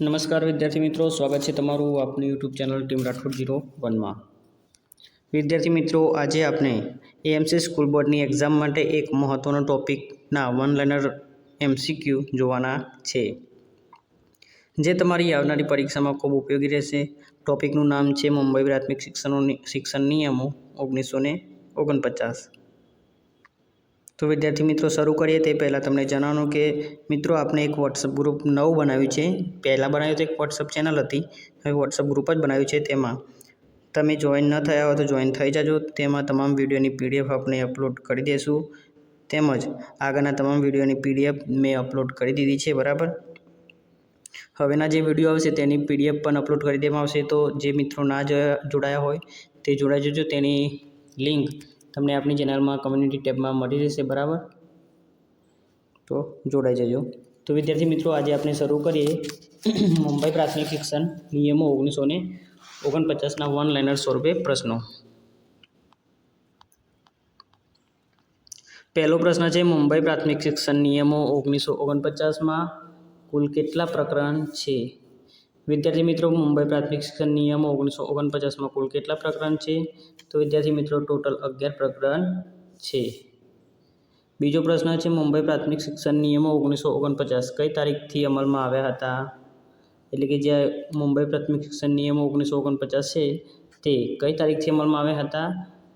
નમસ્કાર વિદ્યાર્થી મિત્રો, સ્વાગત છે તમારું આપની YouTube channel team Rathod zero વનમાં. વિદ્યાર્થી મિત્રો, આજે આપણે એએમસી સ્કૂલ બોર્ડની એક્ઝામ માટે એક મહત્ત્વનો ટોપિકના વન લાઇનર એમસીક્યુ જોવાના છે. જે તમારી આવનારી પરીક્ષામાં ખૂબ ઉપયોગી રહેશે. ટોપિકનું નામ છે મુંબઈ પ્રાથમિક શિક્ષણોની શિક્ષણ નિયમો ઓગણીસો ઓગણપચાસ. તો વિદ્યાર્થી મિત્રો, શરૂ કરીએ તે પહેલાં તમને જણાવવાનું કે મિત્રો, આપણે એક વોટ્સઅપ ગ્રુપ નવું બનાવ્યું છે. પહેલાં બનાવ્યું તો એક વોટ્સઅપ ચેનલ હતી. હવે વોટ્સઅપ ગ્રુપ જ બનાવ્યું છે તેમાં. તમે જોઈન ન થયા હોય તો જોઈન થઈ જજો. તેમાં તમામ વિડીયોની પીડીએફ આપણે અપલોડ કરી દઈશું તેમજ આગળના તમામ વિડીયોની પીડીએફ મેં અપલોડ કરી દીધી છે, બરાબર? હવેના જે વીડિયો આવશે તેની પીડીએફ પણ અપલોડ કરી દેવામાં આવશે. તો જે મિત્રો ના જોડાયા હોય તે જોડાઈ જજો. તેની લિંક તમને આપણી ચેનલમાં કમ્યુનિટી ટેબમાં મળી રહેશે, બરાબર? તો જોડાઈ જજો. તો વિદ્યાર્થી મિત્રો, આજે આપણે શરૂ કરીએ મુંબઈ પ્રાથમિક શિક્ષણ નિયમો ઓગણીસો ને ઓગણપચાસના વન લાઇનર સ્વરૂપે પ્રશ્નો. પહેલો પ્રશ્ન છે, મુંબઈ પ્રાથમિક શિક્ષણ નિયમો ઓગણીસો ઓગણપચાસમાં કુલ કેટલા પ્રકરણ છે? વિદ્યાર્થી મિત્રો, મુંબઈ પ્રાથમિક શિક્ષણ નિયમો ઓગણીસો ઓગણપચાસમાં કુલ કેટલા પ્રકરણ છે? તો વિદ્યાર્થી મિત્રો, ટોટલ અગિયાર પ્રકરણ છે. બીજો પ્રશ્ન છે, મુંબઈ પ્રાથમિક શિક્ષણ નિયમો ઓગણીસો ઓગણપચાસ કઈ તારીખથી અમલમાં આવ્યા હતા? એટલે કે જે મુંબઈ પ્રાથમિક શિક્ષણ નિયમો ઓગણીસો ઓગણપચાસ છે, તે કઈ તારીખથી અમલમાં આવ્યા હતા?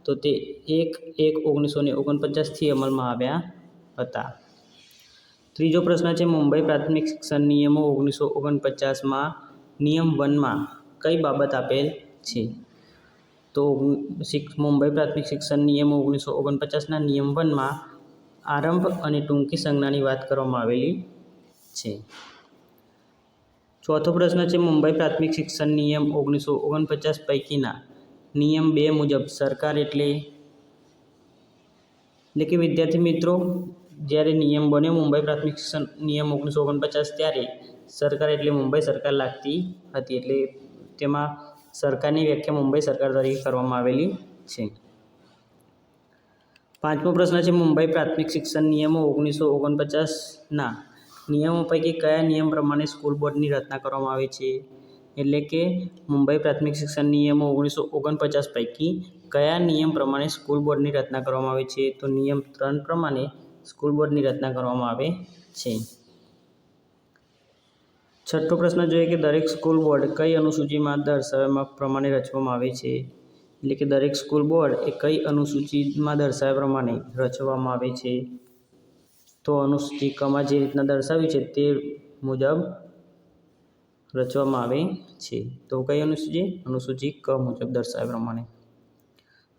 તો તે એક એક ઓગણીસો ને ઓગણપચાસથી અમલમાં આવ્યા હતા. ત્રીજો પ્રશ્ન છે, મુંબઈ પ્રાથમિક શિક્ષણ નિયમો ઓગણીસો ઓગણપચાસમાં નિયમ વનમાં કઈ બાબત આપેલ છે? તો મુંબઈ પ્રાથમિક શિક્ષણ નિયમો ઓગણીસો ઓગણપચાસના નિયમ વનમાં આરંભ અને ટૂંકી સંજ્ઞાની વાત કરવામાં આવેલી છે. ચોથો પ્રશ્ન છે, મુંબઈ પ્રાથમિક શિક્ષણ નિયમ ઓગણીસો ઓગણપચાસ પૈકીના નિયમ બે મુજબ સરકાર એટલે? એટલે કે વિદ્યાર્થી મિત્રો જ્યારે નિયમ બન્યો મુંબઈ પ્રાથમિક શિક્ષણ નિયમ ઓગણીસો ઓગણપચાસ ત્યારે સરકાર એટલે મુંબઈ સરકાર લાગતી હતી એટલે તેમાં સરકારની વ્યાખ્યા મુંબઈ સરકાર તરીકે કરવામાં આવેલી છે. પાંચમો પ્રશ્ન છે મુંબઈ પ્રાથમિક શિક્ષણ નિયમો ઓગણીસો ઓગણપચાસના નિયમો પૈકી કયા નિયમ પ્રમાણે સ્કૂલ બોર્ડની રચના કરવામાં આવે છે? એટલે કે મુંબઈ પ્રાથમિક શિક્ષણ નિયમો ઓગણીસો ઓગણપચાસ પૈકી કયા નિયમ પ્રમાણે સ્કૂલ બોર્ડની રચના કરવામાં આવે છે? તો નિયમ ત્રણ પ્રમાણે સ્કૂલ બોર્ડની રચના કરવામાં આવે છે. છઠ્ઠો પ્રશ્ન જોઈએ કે દરેક સ્કૂલ બોર્ડ કઈ અનુસૂચિમાં દર્શાવ્યા પ્રમાણે રચવામાં આવે છે? એટલે કે દરેક સ્કૂલ બોર્ડ એ કઈ અનુસૂચિમાં દર્શાવ્યા પ્રમાણે રચવામાં આવે છે? તો અનુસૂચિ કમાં જે રીતના દર્શાવી છે તે મુજબ રચવામાં આવે છે. તો કઈ અનુસૂચિ? અનુસૂચિ ક મુજબ દર્શાવ્યા પ્રમાણે.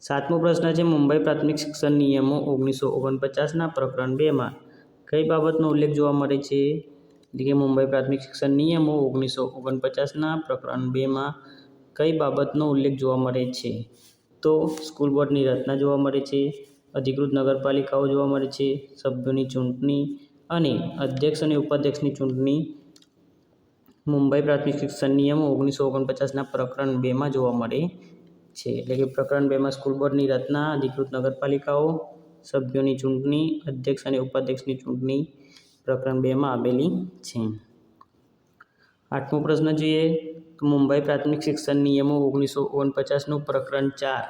સાતમો પ્રશ્ન છે, મુંબઈ પ્રાથમિક શિક્ષણ નિયમો ઓગણીસો ઓગણપચાસના પ્રકરણ બેમાં કઈ બાબતનો ઉલ્લેખ જોવા મળે છે? એટલે કે મુંબઈ પ્રાથમિક શિક્ષણ નિયમો ઓગણીસો ઓગણપચાસના પ્રકરણ બેમાં કઈ બાબતનો ઉલ્લેખ જોવા મળે છે? તો સ્કૂલ બોર્ડની રચના જોવા મળે છે, અધિકૃત નગરપાલિકાઓ જોવા મળે છે, સભ્યોની ચૂંટણી અને અધ્યક્ષ અને ઉપાધ્યક્ષની ચૂંટણી. મુંબઈ પ્રાથમિક શિક્ષણ નિયમો ઓગણીસો ઓગણપચાસના પ્રકરણ બેમાં જોવા મળે. છે. એટલે કે પ્રકરણ બેમાં સ્કૂલ બોર્ડની રચના, અધિકૃત નગરપાલિકાઓ, સભ્યોની ચૂંટણી, અધ્યક્ષ અને ઉપાધ્યક્ષની ચૂંટણી પ્રકરણ બેમાં આવેલી છે. આઠમો પ્રશ્ન જોઈએ. તો મુંબઈ પ્રાથમિક શિક્ષણ નિયમો ઓગણીસો ઓગણપચાસનું પ્રકરણ ચાર.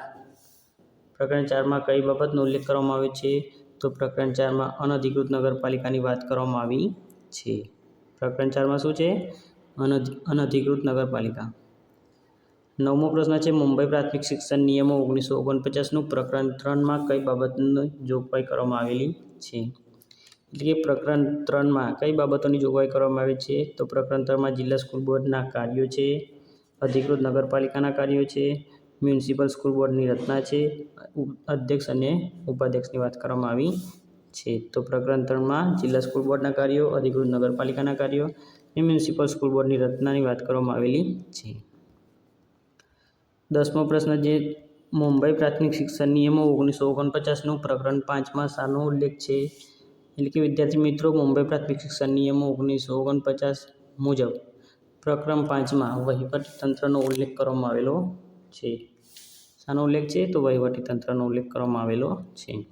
પ્રકરણ ચારમાં કઈ બાબતનો ઉલ્લેખ કરવામાં આવ્યો છે? તો પ્રકરણ ચારમાં અનધિકૃત નગરપાલિકાની વાત કરવામાં આવી છે. પ્રકરણ ચારમાં શું છે? અનધિ, અનધિકૃત નગરપાલિકા. નવમો પ્રશ્ન છે, મુંબઈ પ્રાથમિક શિક્ષણ નિયમો ઓગણીસો ઓગણપચાસનું પ્રકરણ ત્રણમાં કઈ બાબતની જોગવાઈ કરવામાં આવેલી છે? એટલે કે પ્રકરણ ત્રણમાં કઈ બાબતોની જોગવાઈ કરવામાં આવી છે? તો પ્રકરણ ત્રણમાં જિલ્લા સ્કૂલ બોર્ડના કાર્યો છે, અધિકૃત નગરપાલિકાના કાર્યો છે, મ્યુનિસિપલ સ્કૂલ બોર્ડની રચના છે અધ્યક્ષ અને ઉપાધ્યક્ષની વાત કરવામાં આવી છે. તો પ્રકરણ ત્રણમાં જિલ્લા સ્કૂલ બોર્ડના કાર્યો, અધિકૃત નગરપાલિકાના કાર્યો અને મ્યુનિસિપલ સ્કૂલ બોર્ડની રચનાની વાત કરવામાં આવેલી છે. દસમો પ્રશ્ન જે મુંબઈ પ્રાથમિક શિક્ષણ નિયમો ઓગણીસો ઓગણપચાસનું પ્રકરણ પાંચમાં શાનો ઉલ્લેખ છે. એટલે કે વિદ્યાર્થી મિત્રો, મુંબઈ પ્રાથમિક શિક્ષણ નિયમો ઓગણીસો ઓગણપચાસ મુજબ પ્રકરણ પાંચમાં વહીવટી તંત્રનો ઉલ્લેખ કરવામાં આવેલો છે. શાનો ઉલ્લેખ છે તો વહીવટી તંત્રનો ઉલ્લેખ કરવામાં આવેલો છે.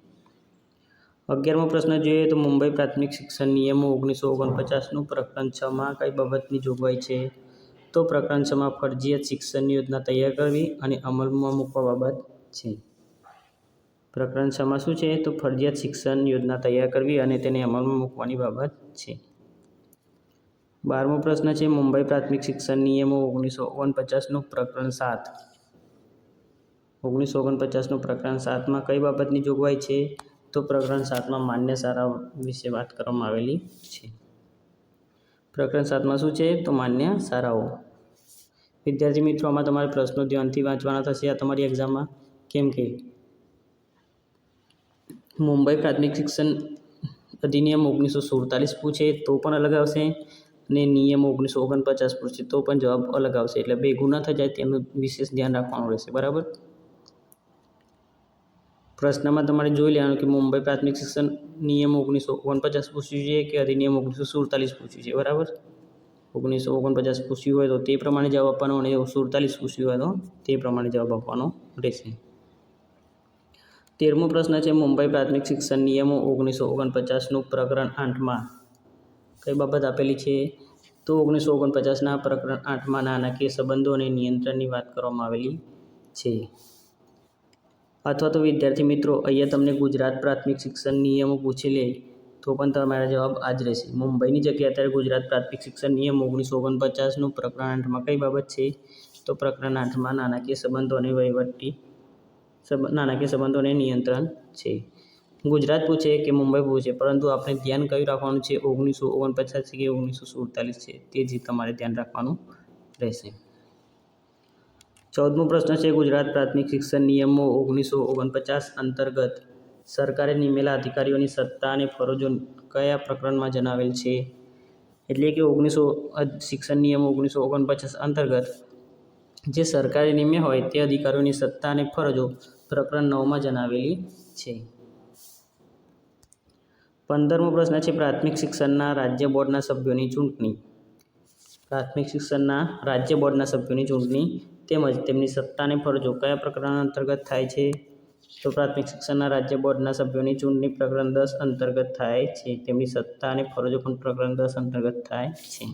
અગિયારમો પ્રશ્ન જોઈએ તો મુંબઈ પ્રાથમિક શિક્ષણ નિયમો ઓગણીસો ઓગણપચાસનું પ્રકરણ છમાં કઈ બાબતની જોગવાઈ છે? તો પ્રકરણ છમાં ફરજિયાત શિક્ષણની યોજના તૈયાર કરવી અને અમલમાં મૂકવા બાબત છે. પ્રકરણ છમાં શું છે? તો ફરજિયાત શિક્ષણ યોજના તૈયાર કરવી અને તેને અમલમાં મૂકવાની બાબત છે. બારમો પ્રશ્ન છે, મુંબઈ પ્રાથમિક શિક્ષણ નિયમો ઓગણીસો ઓગણપચાસનું પ્રકરણ સાત. ઓગણીસો ઓગણપચાસનું પ્રકરણ સાતમાં કઈ બાબતની જોગવાઈ છે? તો પ્રકરણ સાતમાં માન્ય સારા વિશે વાત કરવામાં આવેલી છે. પ્રકરણ સાતમાં શું છે? તો માન્ય શાળાઓ. વિદ્યાર્થી મિત્રો, આમાં તમારે પ્રશ્નો ધ્યાનથી વાંચવાના થશે. આ તમારી એક્ઝામમાં કેમ કે મુંબઈ પ્રાથમિક શિક્ષણ અધિનિયમ ઓગણીસો સુડતાલીસ પૂછે તો પણ અલગ આવશે અને નિયમ ઓગણીસો ઓગણપચાસ પૂછે તો પણ જવાબ અલગ આવશે. એટલે ભેગું ન થઈ જાય, તેનું વિશેષ ધ્યાન રાખવાનું રહેશે. બરાબર? પ્રશ્નમાં તમારે જોઈ લેવાનું કે મુંબઈ પ્રાથમિક શિક્ષણ નિયમ ઓગણીસો ઓગણપચાસ પૂછ્યું છે કે અધિનિયમ ઓગણીસો સુડતાલીસ પૂછ્યું છે, બરાબર? ઓગણીસો ઓગણપચાસ પૂછ્યું હોય તો તે પ્રમાણે જવાબ આપવાનો અને સુડતાલીસ પૂછ્યું હોય તો તે પ્રમાણે જવાબ આપવાનો રહેશે. તેરમો પ્રશ્ન છે મુંબઈ પ્રાથમિક શિક્ષણ નિયમો ઓગણીસો ઓગણપચાસનું પ્રકરણ આઠમાં. કઈ બાબત આપેલી છે? તો ઓગણીસો ઓગણપચાસના પ્રકરણ આઠમાં નાણાકીય સંબંધો અને નિયંત્રણની વાત કરવામાં આવેલી છે. અથવા તો વિદ્યાર્થી મિત્રો, અહીંયા તમને ગુજરાત પ્રાથમિક શિક્ષણ નિયમો પૂછી લે, તો પણ તમારા જવાબ આ જ રહેશે. મુંબઈની જગ્યાએ અત્યારે ગુજરાત પ્રાથમિક શિક્ષણ નિયમ ઓગણીસો ઓગણપચાસનું પ્રકરણ આઠમાં કઈ બાબત છે? તો પ્રકરણ આઠમાં નાણાકીય સંબંધો અને વહીવટી નાણાકીય સંબંધો અને નિયંત્રણ છે. ગુજરાત પૂછે કે મુંબઈ પૂછે, પરંતુ આપણે ધ્યાન કયું રાખવાનું છે? ઓગણીસો ઓગણપચાસ કે ઓગણીસો સુડતાલીસ છે? તે જ તમારે ધ્યાન રાખવાનું રહેશે. ચૌદમો પ્રશ્ન છે, ગુજરાત પ્રાથમિક શિક્ષણ નિયમો ઓગણીસો ઓગણપચાસ અંતર્ગત સરકારે નિમેલા અધિકારીઓની સત્તા અને ફરજો કયા પ્રકરણમાં જણાવેલ છે? એટલે કે ઓગણીસો શિક્ષણ નિયમો ઓગણીસો ઓગણપચાસ અંતર્ગત જે સરકારે નિમ્ય હોય તે અધિકારીઓની સત્તા અને ફરજો પ્રકરણ નવમાં જણાવેલી છે. પંદરમો પ્રશ્ન છે, પ્રાથમિક શિક્ષણના રાજ્ય બોર્ડના સભ્યોની ચૂંટણી. પ્રાથમિક શિક્ષણના રાજ્ય બોર્ડના સભ્યોની ચૂંટણી તેમજ તેમની સત્તા અને ફરજો કયા પ્રકરણ અંતર્ગત થાય છે? તો પ્રાથમિક શિક્ષણના રાજ્ય બોર્ડના સભ્યોની ચૂંટણી પ્રકરણ દસ અંતર્ગત થાય છે. તેમની સત્તા અને ફરજો પણ પ્રકરણ દસ અંતર્ગત થાય છે.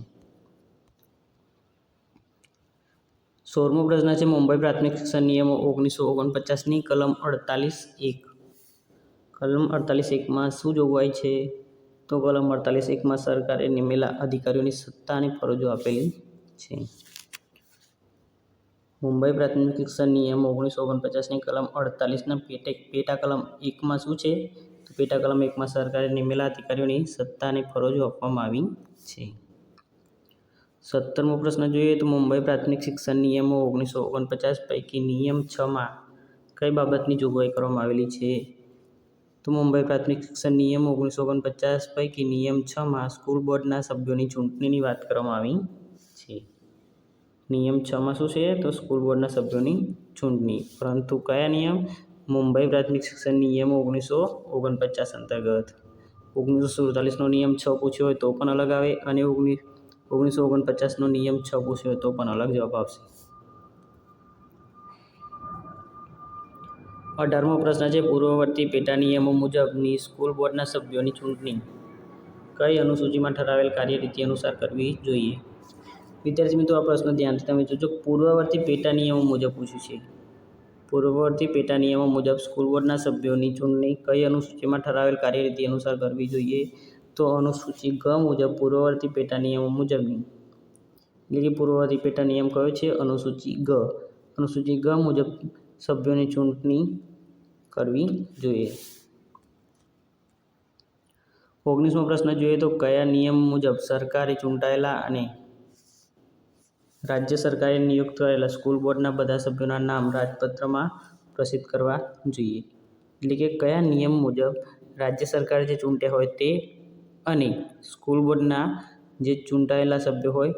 સોળમો પ્રશ્ન છે મુંબઈ પ્રાથમિક શિક્ષણ નિયમો ઓગણીસો ઓગણપચાસની કલમ અડતાલીસ એક. કલમ અડતાલીસ એકમાં શું જોગવાઈ છે? તો કલમ અડતાલીસ એકમાં સરકારે નિમેલા અધિકારીઓની સત્તા અને ફરજો આપેલી છે. મુંબઈ પ્રાથમિક શિક્ષણ નિયમ ઓગણીસો ઓગણપચાસની કલમ અડતાલીસના પેટે પેટા કલમ એકમાં શું છે? તો પેટા કલમ એકમાં સરકારે નિમેલા અધિકારીઓની સત્તા અને ફરજો આપવામાં આવી છે. સત્તરમો પ્રશ્ન જોઈએ તો મુંબઈ પ્રાથમિક શિક્ષણ નિયમો ઓગણીસો ઓગણપચાસ પૈકી નિયમ છમાં કઈ બાબતની જોગવાઈ કરવામાં આવેલી છે? તો મુંબઈ પ્રાથમિક શિક્ષણ નિયમો ઓગણીસો ઓગણપચાસ પૈકી નિયમ છમાં સ્કૂલ બોર્ડના સભ્યોની ચૂંટણીની વાત કરવામાં આવી. નિયમ છમાં શું છે તો સ્કૂલ બોર્ડના સભ્યોની ચૂંટણી. પરંતુ કયા નિયમ? મુંબઈ પ્રાથમિક શિક્ષણ નિયમો ઓગણીસો ઓગણપચાસ અંતર્ગત. ઓગણીસો સુડતાલીસનો નિયમ છ પૂછ્યો હોય તો પણ અલગ આવે અને ઓગણીસ ઓગણીસો ઓગણપચાસનો નિયમ છ પૂછ્યો હોય તો પણ અલગ જવાબ આવશે. અઢારમો પ્રશ્ન છે, પૂર્વવર્તી પેટા નિયમો મુજબની સ્કૂલ બોર્ડના સભ્યોની ચૂંટણી. કઈ અનુસૂચિમાં ઠરાવેલ કાર્યરીતિ અનુસાર કરવી જોઈએ? વિદ્યાર્થી મિત્રો, આ પ્રશ્ન ધ્યાનથી તમે જોજો પૂર્વવર્તી પેટા નિયમો મુજબ પૂછ્યું છે. પૂર્વવર્તી પેટા નિયમો મુજબ સ્કૂલ બોર્ડના સભ્યોની ચૂંટણી કઈ અનુસૂચિમાં ઠરાવેલ કાર્યરીતિ અનુસાર કરવી જોઈએ? તો અનુસૂચિ ગ મુજબ પૂર્વવર્તી પેટા નિયમો મુજબની. એટલે પૂર્વવર્તી પેટા નિયમ કયો છે? અનુસૂચિ ગ. અનુસૂચિ ગ મુજબ સભ્યોની ચૂંટણી કરવી જોઈએ. ઓગણીસમો પ્રશ્ન જોઈએ તો કયા નિયમ મુજબ સરકારે ચૂંટાયેલા અને રાજ્ય સરકારે નિયુક્ત કરેલા સ્કૂલ બોર્ડના બધા સભ્યોના નામ રાજપત્રમાં પ્રસિદ્ધ કરવા જોઈએ. એટલે કે કયા નિયમ મુજબ રાજ્ય સરકાર જે ચૂંટે હોય તે અને સ્કૂલ બોર્ડના જે ચૂંટાયેલા સભ્યો હોય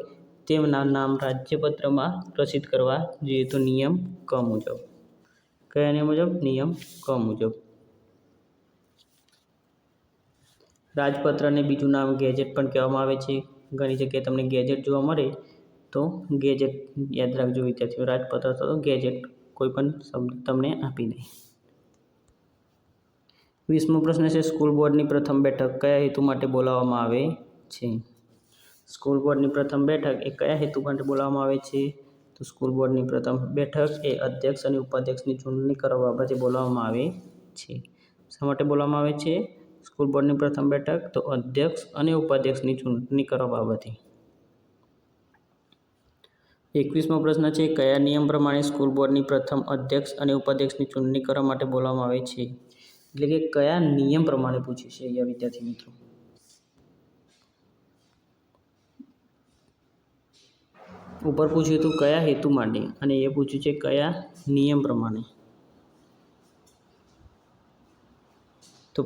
તેમના નામ રાજ્યપત્રમાં પ્રસિદ્ધ કરવા જોઈએ તો નિયમ ક મુજબ. કયા નિયમ મુજબ? નિયમ ક મુજબ. રાજપત્રને બીજું નામ ગેજેટ પણ કહેવામાં આવે છે. ઘણી જગ્યાએ તમને ગેજેટ જોવા મળે તો ગેજેટ યાદ રાખજો વિદ્યાર્થીઓ, રાજપત્ર તો ગેજેટ કોઈ પણ શબ્દ તમને આપી દે. વીસમો પ્રશ્ન છે, સ્કૂલ બોર્ડની પ્રથમ બેઠક કયા હેતુ માટે બોલાવવામાં આવે છે? સ્કૂલ બોર્ડની પ્રથમ બેઠક એ કયા હેતુ માટે બોલાવવામાં આવે છે? તો સ્કૂલ બોર્ડની પ્રથમ બેઠક એ અધ્યક્ષ અને ઉપાધ્યક્ષની ચૂંટણી કરવા બાબતે બોલાવવામાં આવે છે. શા માટે બોલાવવામાં આવે છે? સ્કૂલ બોર્ડની પ્રથમ બેઠક તો અધ્યક્ષ અને ઉપાધ્યક્ષની ચૂંટણી કરવા બાબતે. એકવીસમો પ્રશ્ન છે, કયા નિયમ પ્રમાણે સ્કૂલ બોર્ડની પ્રથમ અધ્યક્ષ અને ઉપાધ્યક્ષની ચૂંટણી કરવા માટે બોલાવવામાં આવે છે? એટલે કે કયા નિયમ પ્રમાણે પૂછ્યું છે અહીંયા વિદ્યાર્થી મિત્રો? ઉપર પૂછ્યું હતું કયા હેતુ માટે અને એ પૂછ્યું છે કયા નિયમ પ્રમાણે. તો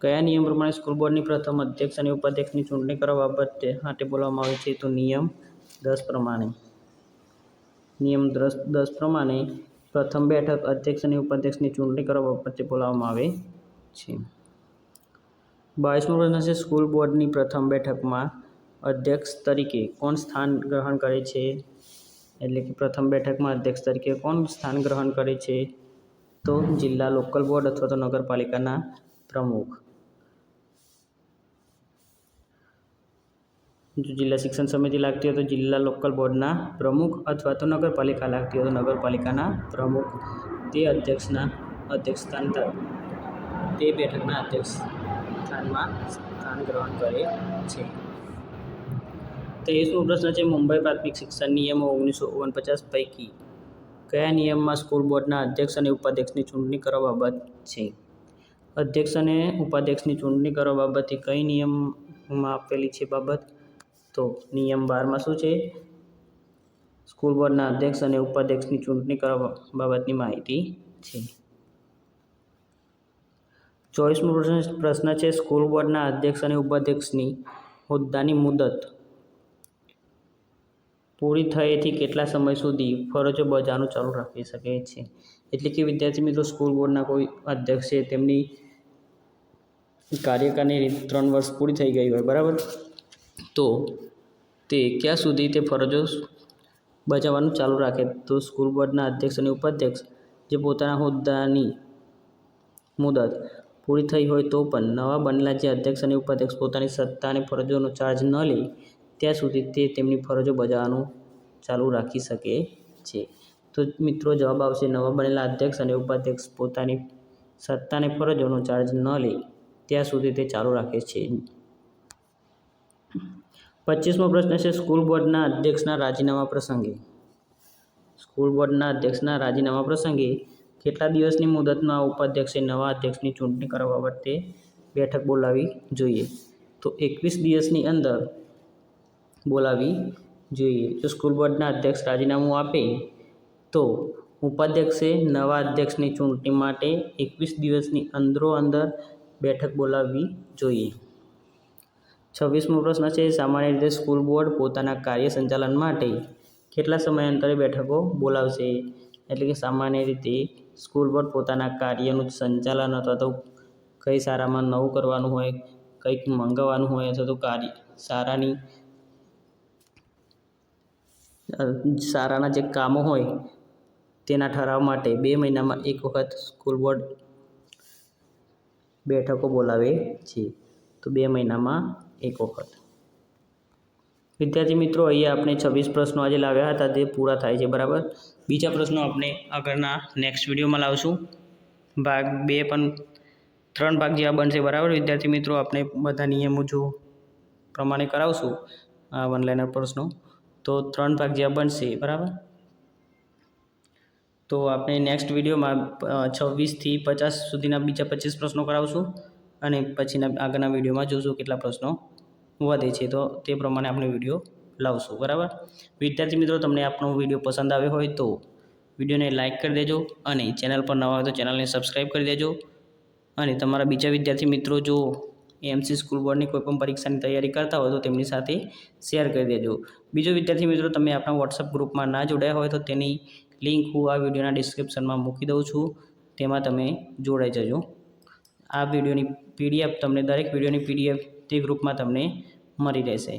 કયા નિયમ પ્રમાણે સ્કૂલ બોર્ડની પ્રથમ અધ્યક્ષ અને ઉપાધ્યક્ષની ચૂંટણી કરવા બાબતે માટે બોલાવવામાં આવે છે? તો નિયમ દસ પ્રમાણે. નિયમ દસ દસ પ્રમાણે પ્રથમ બેઠક અધ્યક્ષ અને ઉપાધ્યક્ષની ચૂંટણી કરવા પરથી બોલાવવામાં આવે છે. બાવીસમો પ્રશ્ન છે, સ્કૂલ બોર્ડની પ્રથમ બેઠકમાં અધ્યક્ષ તરીકે કોણ સ્થાન ગ્રહણ કરે છે? એટલે કે પ્રથમ બેઠકમાં અધ્યક્ષ તરીકે કોણ સ્થાન ગ્રહણ કરે છે? તો જિલ્લા લોકલ બોર્ડ અથવા તો નગરપાલિકાના પ્રમુખ. જો જિલ્લા શિક્ષણ સમિતિ લાગતી હોય તો જિલ્લા લોકલ બોર્ડના પ્રમુખ અથવા તો નગરપાલિકા લાગતી હોય તો નગરપાલિકાના પ્રમુખ. તે અધ્યક્ષના અધ્યક્ષ સ્થાન તે બેઠકના અધ્યક્ષ સ્થાનમાં સ્થાન ગ્રહણ કરે છે. ત્રેવીસમો પ્રશ્ન છે? મુંબઈ પ્રાથમિક શિક્ષણ નિયમો ઓગણીસો ઓગણપચાસ પૈકી કયા નિયમમાં સ્કૂલ બોર્ડના અધ્યક્ષ અને ઉપાધ્યક્ષની ચૂંટણી કરવા બાબત છે? અધ્યક્ષ અને ઉપાધ્યક્ષની ચૂંટણી કરવા બાબતે કઈ નિયમમાં આપેલી છે બાબત? તો નિયમ બારમાં શું છે? સ્કૂલ બોર્ડના અધ્યક્ષ અને ઉપાધ્યક્ષની ચૂંટણી કરવા બાબતની માહિતી છે. ચોવીસમો પ્રશ્ન પ્રશ્ન છે, સ્કૂલ બોર્ડના અધ્યક્ષ અને ઉપાધ્યક્ષની હોદ્દાની મુદત પૂરી થયેથી કેટલા સમય સુધી ફરજો બજાવવાનું ચાલુ રાખી શકે છે? એટલે કે વિદ્યાર્થી મિત્રો, સ્કૂલ બોર્ડના કોઈ અધ્યક્ષ છે, તેમની કાર્યકાળની ત્રણ વર્ષ પૂરી થઈ ગઈ હોય, બરાબર? તો તે ક્યાં સુધી તે ફરજો બજાવવાનું ચાલુ રાખે? તો સ્કૂલ બોર્ડના અધ્યક્ષ અને ઉપાધ્યક્ષ જે પોતાના હોદ્દાની મુદત પૂરી થઈ હોય તો પણ નવા બનેલા જે અધ્યક્ષ અને ઉપાધ્યક્ષ પોતાની સત્તા અને ફરજોનો ચાર્જ ન લે, ત્યાં સુધી તે તેમની ફરજો બજાવવાનું ચાલુ રાખી શકે છે. તો મિત્રો, જવાબ આવશે, નવા બનેલા અધ્યક્ષ અને ઉપાધ્યક્ષ પોતાની સત્તા અને ફરજોનો ચાર્જ ન લે, ત્યાં સુધી તે ચાલુ રાખે છે. પચીસમો પ્રશ્ન છે, સ્કૂલ બોર્ડના અધ્યક્ષના રાજીનામા પ્રસંગે. સ્કૂલ બોર્ડના અધ્યક્ષના રાજીનામા પ્રસંગે કેટલા દિવસની મુદતમાં ઉપાધ્યક્ષે નવા અધ્યક્ષની ચૂંટણી કરવા બાબતે બેઠક બોલાવવી જોઈએ? તો એકવીસ દિવસની અંદર બોલાવવી જોઈએ. જો સ્કૂલ બોર્ડના અધ્યક્ષ રાજીનામું આપે, તો ઉપાધ્યક્ષે નવા અધ્યક્ષની ચૂંટણી માટે એકવીસ દિવસની અંદરો અંદર બેઠક બોલાવવી જોઈએ. છવ્વીસમો પ્રશ્ન છે, સામાન્ય રીતે સ્કૂલ બોર્ડ પોતાના કાર્ય સંચાલન માટે કેટલા સમયાંતરે બેઠકો બોલાવશે? એટલે કે સામાન્ય રીતે સ્કૂલ બોર્ડ પોતાના કાર્યનું સંચાલન અથવા તો કઈ સારામાં નવું કરવાનું હોય, કંઈક મંગાવવાનું હોય અથવા તો કાર્ય સારાની સારાના જે કામો હોય તેના ઠરાવ માટે બે મહિનામાં એક વખત સ્કૂલ બોર્ડ બેઠકો બોલાવે છે. તો બે મહિનામાં એક વખત. વિદ્યાર્થી મિત્રો, અહીંયા આપણે છવ્વીસ પ્રશ્નો આજે લાવ્યા હતા, તે પૂરા થાય છે, બરાબર? બીજા પ્રશ્નો આપણે આગળના નેક્સ્ટ વિડીયોમાં લાવશું. ભાગ બે પણ ત્રણ ભાગ જેવા બનશે, બરાબર? વિદ્યાર્થી મિત્રો, આપણે બધા નિયમો જો પ્રમાણે કરાવશું આ વનલાઇનર પ્રશ્નો, તો ત્રણ ભાગ જેવા બનશે, બરાબર? તો આપણે નેક્સ્ટ વિડીયોમાં છવ્વીસથી પચાસ સુધીના બીજા પચીસ પ્રશ્નો કરાવશું. અને પછીના આગળના વિડીયોમાં જોશું કેટલા પ્રશ્નો વધે છે. તો તે પ્રમાણે આપણે વીડિયો લાવશું, બરાબર? વિદ્યાર્થી મિત્રો, તમને આપણો વીડિયો પસંદ આવ્યો હોય તો વિડીયોને લાઇક કરી દેજો અને ચેનલ પર નવા હોય તો ચેનલને સબસ્ક્રાઈબ કરી દેજો. અને તમારા બીજા વિદ્યાર્થી મિત્રો જો એમસી સ્કૂલ બોર્ડની કોઈપણ પરીક્ષાની તૈયારી કરતા હોય તો તેમની સાથે શેર કરી દેજો. બીજો વિદ્યાર્થી મિત્રો, તમે આપણા વોટ્સઅપ ગ્રુપમાં ના જોડાયા હોય તો તેની લિંક હું આ વિડીયોના ડિસ્ક્રિપ્શનમાં મૂકી દઉં છું. તેમાં તમે જોડાઈ જજો. આ વિડીયોની પીડીએફ તમને, દરેક વિડીયોની પીડીએફ તે ગ્રુપમાં તમને મળી રહેશે.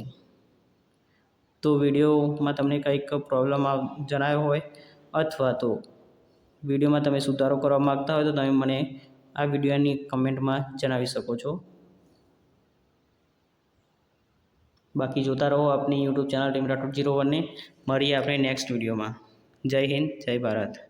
તો વિડીયોમાં તમને કંઈક પ્રોબ્લેમ જણાયો હોય અથવા તો વિડીયોમાં તમે સુધારો કરવા માગતા હોય તો તમે મને આ વિડીયોની કમેન્ટમાં જણાવી શકો છો. બાકી જોતા રહો આપની YouTube channel team Rathod zero વનને મળીએ આપણે નેક્સ્ટ વિડીયોમાં. જય હિન્દ, જય ભારત.